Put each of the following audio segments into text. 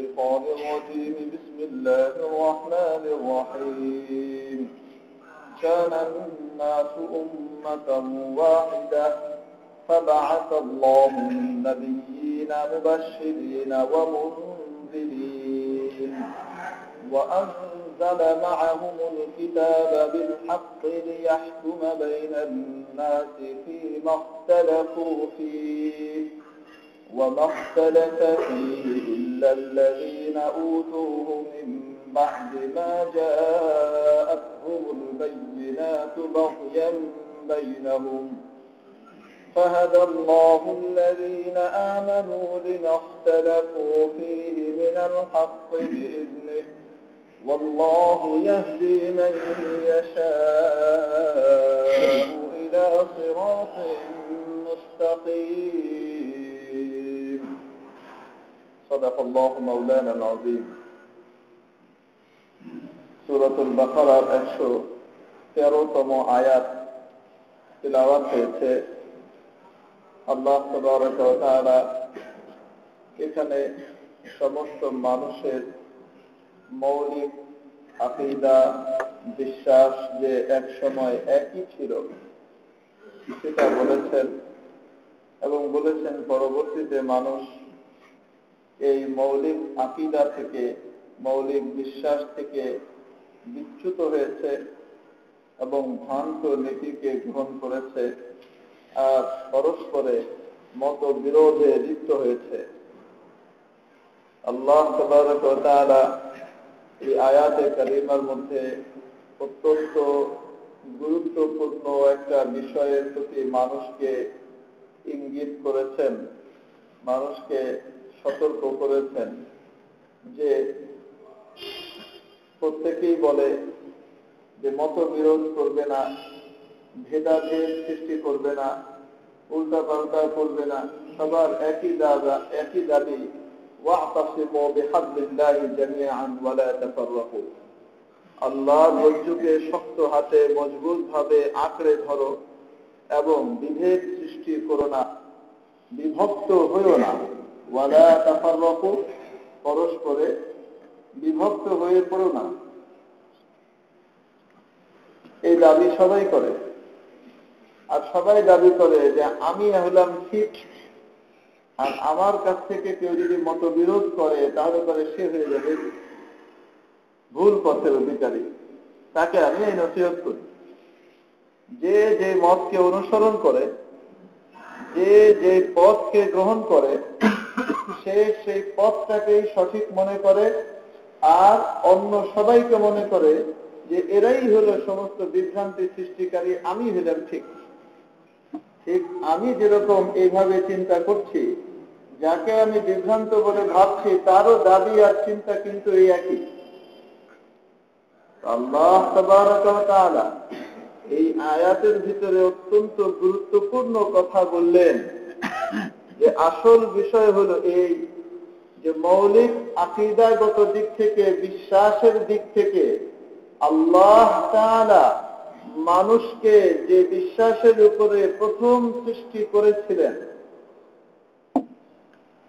الشيطان الرجيم. بسم الله الرحمن الرحيم. كان الناس أمة واحدة. فبعث الله النبيين مبشرين ومنذرين. وأنزل معهم الكتاب بالحق ليحكم بين الناس فيما اختلفوا فيه. وما اختلف فيه إلا الذين أوتوه من بعد ما جاءتهم البينات بغيا بينهم. فهدى الله الذين آمنوا لما اختلفوا فيه من الحق بإذنه. والله يهدي من يشاء إلى صراط مستقيم. صدق الله مولانا العظيم سورة البقرة একশো তেরোতম আয়াত তিলাওয়াত হয়েছে আল্লাহ তারা এখানে সমস্ত মানুষের মৌলিক আকিদা বিশ্বাস যে এক সময় একই ছিল সেটা বলেছেন এবং বলেছেন পরবর্তীতে মানুষ এই মৌলিক আকিদা থেকে, মৌলিক বিশ্বাস থেকে বিচ্যুত হয়েছে এবং ভ্রান্ত নীতিকে গ্রহণ করেছে আর পরস্পরে মত বিরোধে লিপ্ত হয়েছে। আল্লাহ তারা এই আয়াতে কারিমার মধ্যে অত্যন্ত গুরুত্বপূর্ণ একটা বিষয়ের প্রতি মানুষকে ইঙ্গিত করেছেন। মানুষকে সতর্ক করেছেন যে প্রত্যেকেই বলে যে মত বিরোধ করবে না, ভেদাভেদ সৃষ্টি করবে না উল্টা পাল্টা করবে না, সবার একই দাদা, একই দাবি আল্লাহ রজ্জুকে শক্ত হাতে মজবুত ভাবে আঁকড়ে ধরো এবং বিভেদ সৃষ্টি করো না, বিভক্ত হইও না। ওয়ালা পরস্পরে বিভক্ত হয়ে পড়ো না। এই দাবি সবাই করে। আর সবাই দাবি করে যে আমি হলাম ঠিক আর আমার কাছ থেকে কেউ যদি মত বিরোধ করে, তাহলে পরে সে হয়ে যাবে ভুল পথের অধিকারী। তাকে আমি এই নসিহত করি। যে যে মতকে অনুসরণ করে, যে যে পথকে গ্রহণ করে সে সেই পথটাকেই সঠিক মনে করে, আর অন্য সবাইকে মনে করে যে এরাই হলো সমস্ত বিভ্রান্তি সৃষ্টিকারী আমি হলাম ঠিক। ঠিক আমি যেরকম এইভাবে চিন্তা করছি, যাকে আমি বিভ্রান্ত বলে ভাবছি, তারও দাবি আর চিন্তা কিন্তু এই একই। আল্লাহ এই আয়াতের ভিতরে অত্যন্ত গুরুত্বপূর্ণ কথা বললেন। যে আসল বিষয় হলো এই যে মৌলিক আকিদাগত দিক থেকে, বিশ্বাসের দিক থেকে আল্লাহ মানুষকে যে বিশ্বাসের উপরে প্রথম সৃষ্টি করেছিলেন,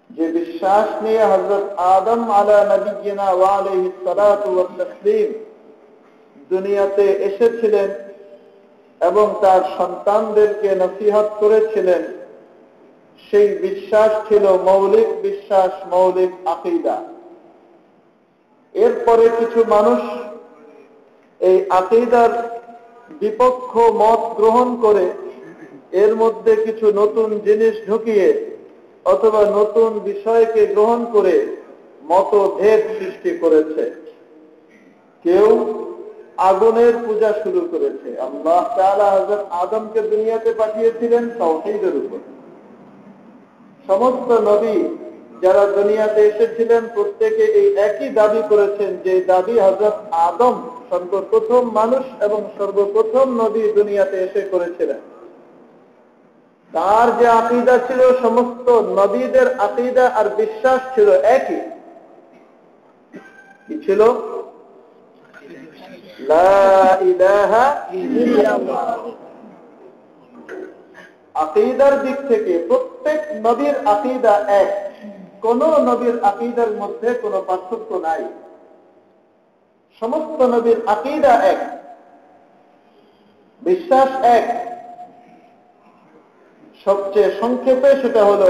যে বিশ্বাস নিয়ে হজরত আদম আলা নবীনা তসলিম দুনিয়াতে এসেছিলেন এবং তার সন্তানদেরকে নসিহত করেছিলেন। সেই বিশ্বাস ছিল মৌলিক বিশ্বাস, মৌলিক আকিদা। এরপরে কিছু মানুষ এই আকিদার বিপক্ষ মত গ্রহণ করে এর মধ্যে কিছু নতুন জিনিস ঢুকিয়ে অথবা নতুন বিষয়কে গ্রহণ করে মতভেদ সৃষ্টি করেছে। কেউ আগুনের পূজা শুরু করেছে। আল্লাহ আদমকে দুনিয়াতে পাঠিয়েছিলেন তৌহিদের উপর। সমস্ত নবী যারা দুনিয়াতে এসেছিলেন, প্রত্যেকে এই একই দাবি করেছেন যে দাবি হজরত আদম সর্বপ্রথম মানুষ এবং সর্বপ্রথম নবী দুনিয়াতে এসে করেছিলেন। তার যে আকিদা ছিল, সমস্ত নবীদের আকিদা আর বিশ্বাস ছিল একই। কি ছিল? আকিদার দিক থেকে প্রত্যেক নবীর আকিদা এক। কোন নবীর আকিদার মধ্যে কোনো পার্থক্য নাই। সমস্ত নবীর আকিদা এক। বিশ্বাস এক। সবচেয়ে সংক্ষেপে সেটা হলো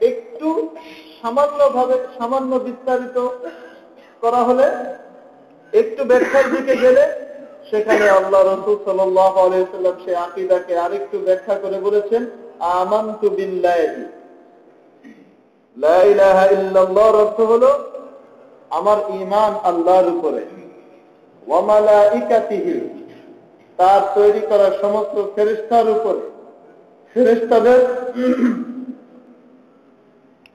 একটু সামান্য ভাবে সামান্য বিস্তারিত করা হলে, একটু ব্যাখ্যার দিকে গেলে সেখানে আল্লাহ রসুল সাল্লাম সে আকিদাকে আরেকটু ব্যাখ্যা করে বলেছেন, আমান্তু বিল্লাহর অর্থ হলো, আমার ইমান আল্লাহর উপরে। তার তৈরি করা সমস্ত ফেরিস্তার উপরে। ফেরিস্তাদের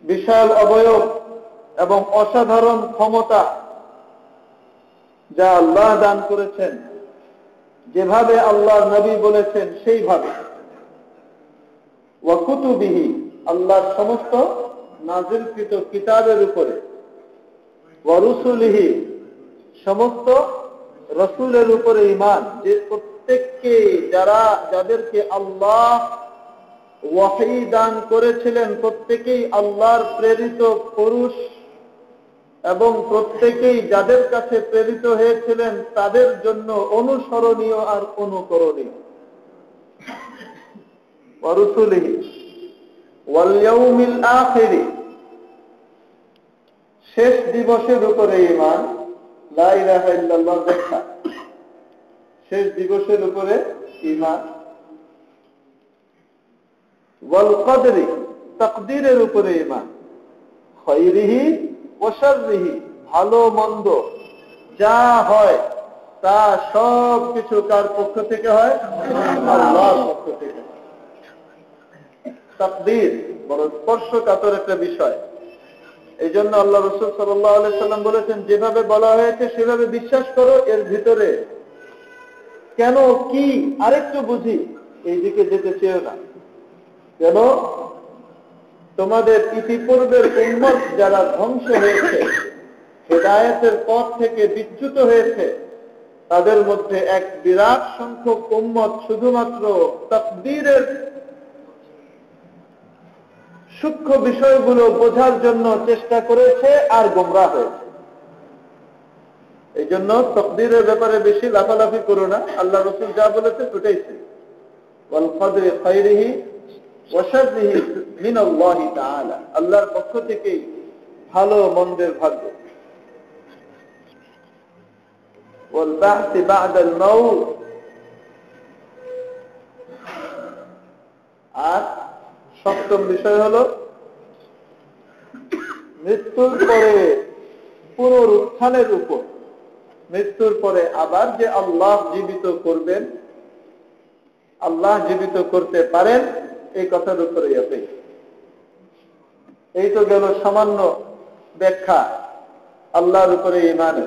বিশাল অবয়ব এবং অসাধারণ ক্ষমতা যা আল্লাহ দান করেছেন। যেভাবে আল্লাহ নবী বলেছেন, সেইভাবে। ওয়াকুতুবিহি আল্লাহর সমস্ত নাজিলকৃত কিতাবের উপরে। ওয়ারুসুলিহি, সমস্ত রসুলের উপরে ইমান যে প্রত্যেককে যারা, যাদেরকে আল্লাহ ওয়াহি দান করেছিলেন, প্রত্যেকেই আল্লাহর প্রেরিত পুরুষ এবং প্রত্যেকেই যাদের কাছে প্রেরিত হয়েছিলেন, তাদের জন্য অনুসরণীয় আর অনুকরণীয়। শেষ দিবসের উপরে ইমান দেখা। শেষ দিবসের উপরে ইমান ওয়াল কদরি, তকদিরের উপরে ইমান ওসারিহি ভালো, মন্দ, যা হয়, তা সব কিছু কার পক্ষ থেকে হয়? আল্লাহর পক্ষ থেকে। বড় একটা বিষয়। এই জন্য আল্লাহ রসুল সাল্লাম বলেছেন, যেভাবে বলা হয়েছে, সেভাবে বিশ্বাস করো, এর ভিতরে কেন, কি, আরেকটু বুঝি এই দিকে যেতে চেয়েও না। কেন? তোমাদের ইতিপূর্বের উন্মত যারা ধ্বংস হয়েছে, হেদায়তের পথ থেকে বিচ্যুত হয়েছে, তাদের মধ্যে এক বিরাট সংখ্যক উম্মত শুধুমাত্র তকদিরের সূক্ষ্ম বিষয়গুলো বোঝার জন্য চেষ্টা করেছে আর গোমরা হয়েছে। এই জন্য তকদিরের ব্যাপারে বেশি লাফালাফি করো না, আল্লাহ রসুল যা বলেছে ওটাইছে আল্লাহর পক্ষ থেকেই ভালো, মন্দের ভাগ্য। আর সপ্তম বিষয় হল, মৃত্যুর পরে পুনরুত্থানের উপর। মৃত্যুর পরে আবার যে আল্লাহ জীবিত করবেন, আল্লাহ জীবিত করতে পারেন, এই কথার উপরে আছে। এই তো গেল সামান্য ব্যাখ্যা। আল্লাহর উপরে ইমানে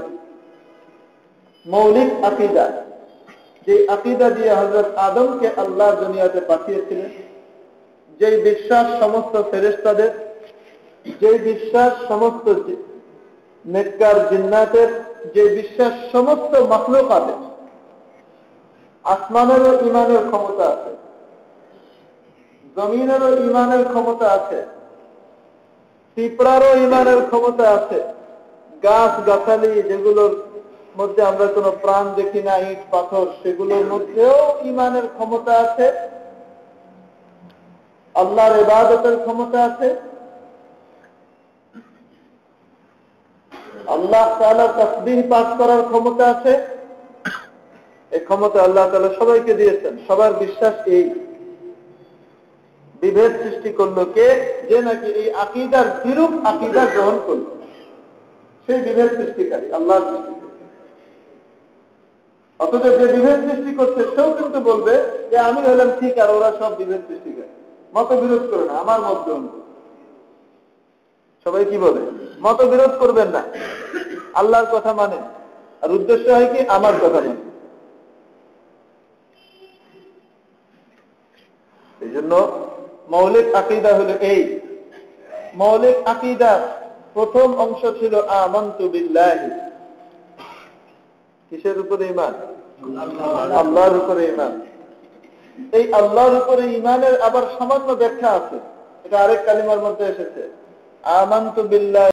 মৌলিক আকিদা। যে আকিদা দিয়ে হজরত আদমকে আল্লাহ দুনিয়াতে পাঠিয়েছিলেন যে বিশ্বাস সমস্ত ফেরেস্তাদের যে বিশ্বাস সমস্ত নেককার জিন্নাতের যে বিশ্বাস সমস্ত মখলুকাদের আসমানেরও ইমানের ক্ষমতা আছে, জমিনেরও ইমানের ক্ষমতা আছে পিঁপড়ারও ইমানের ক্ষমতা আছে। গাছ, গাছালি যেগুলোর মধ্যে আমরা কোনো প্রাণ দেখি না, ইট, পাথর, সেগুলোর মধ্যেও ইমানের ক্ষমতা আছে। আল্লাহর ইবাদতের ক্ষমতা আছে। আল্লাহ তালা তসবিহ পাঠ করার ক্ষমতা আছে। এই ক্ষমতা আল্লাহ তালা সবাইকে দিয়েছেন। সবার বিশ্বাস এই। বিভেদ সৃষ্টি করল কে? যে নাকি এই আকিদার বিরূপ আকিদা গ্রহণ করল। সেই বিভেদ সৃষ্টিকারী আল্লাহ অথচ যে বিভেদ সৃষ্টি করছে, সেও কিন্তু বলবে যে আমি হলাম ঠিক আর ওরা সব বিভেদ সৃষ্টিকারী। মত বিরোধ করে না, আমার মত গ্রহণ সবাই কি বলে? মত বিরোধ করবেন না। আল্লাহর কথা মানে। আর উদ্দেশ্য হয় কি? আমার কথা মানে। এই জন্য মৌলিক আকিদা হলো এই। মৌলিক আকিদা প্রথম অংশ ছিল আমন্তু বিল্লাহি। কিসের উপরে ইমান আল্লাহর উপরে ইমান এই আল্লাহর উপরে ইমানের আবার সামান্য ব্যাখ্যা আছে। এটা আরেক কালিমার মধ্যে এসেছে। আমান্তু বিল্লাহ